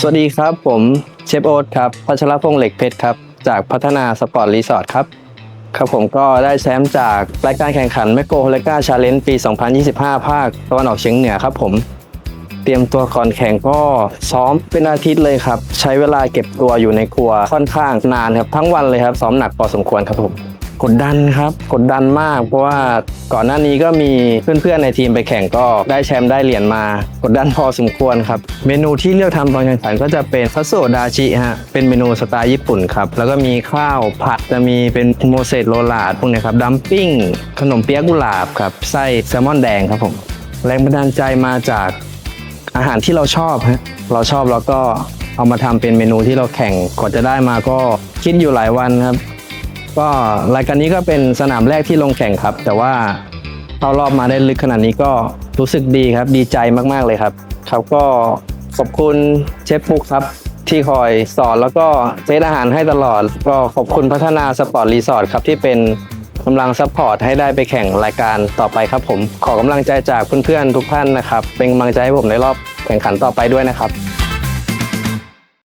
สวัสดีครับ ผมเชฟโอ๊ตครับพัชรพงษ์เหล็กเพชรครับ จากพัฒนาสปอร์ตรีสอร์ทครับ ครับผมก็ได้แชมป์จากรายการแข่งขันแมโกโฮเลกาชาเลนจ์ปี 2025 ภาคตะวันออกเฉียงเหนือครับผม เตรียมตัวก่อนแข่งก็ซ้อมเป็นอาทิตย์เลยครับ ใช้เวลาเก็บตัวอยู่ในครัวค่อนข้างนานครับ ทั้งวันเลยครับซ้อมหนักพอสมควรครับผม กดดันครับ กดดันมาก เพราะว่าก่อนหน้านี้ก็มีเพื่อนๆในทีมไปแข่งก็ได้แชมป์ได้เหรียญมา กดดันพอสมควรครับ เมนูที่เลือกทำตอนแข่งขันก็จะเป็นฟัสโซดาชิฮะเป็นเมนูสไตล์ญี่ปุ่นครับ แล้วก็มีข้าวผัดจะมีเป็นโมเสสโรลาดพวกเนี้ยครับดัมปิ้ง ขนมเปี๊ยกกุหลาบครับไส้แซลมอนแดงครับผมแรงบันดาลใจมาจากอาหารที่เราชอบฮะเราชอบแล้วก็เอามาทำเป็นเมนูที่เราแข่งกว่าจะได้มาก็คิดอยู่หลายวันครับ ก็รายการนี้ก็เป็นสนามแรกที่ลงแข่งครับ แต่ว่าเข้ารอบมาได้ลึกขนาดนี้ก็รู้สึกดีครับ ดีใจมากๆเลยครับ ครับก็ขอบคุณเชฟปุ๊กครับ ที่คอยสอนแล้วก็เทสอาหารให้ตลอด ก็ขอบคุณพัฒนาสปอร์ตรีสอร์ทครับที่เป็นกำลังซัพพอร์ตให้ได้ไปแข่งรายการต่อไปครับผม ขอกำลังใจจากเพื่อนๆทุกท่านนะครับ เป็นกำลังใจให้ผมในรอบแข่งขันต่อไปด้วยนะครับ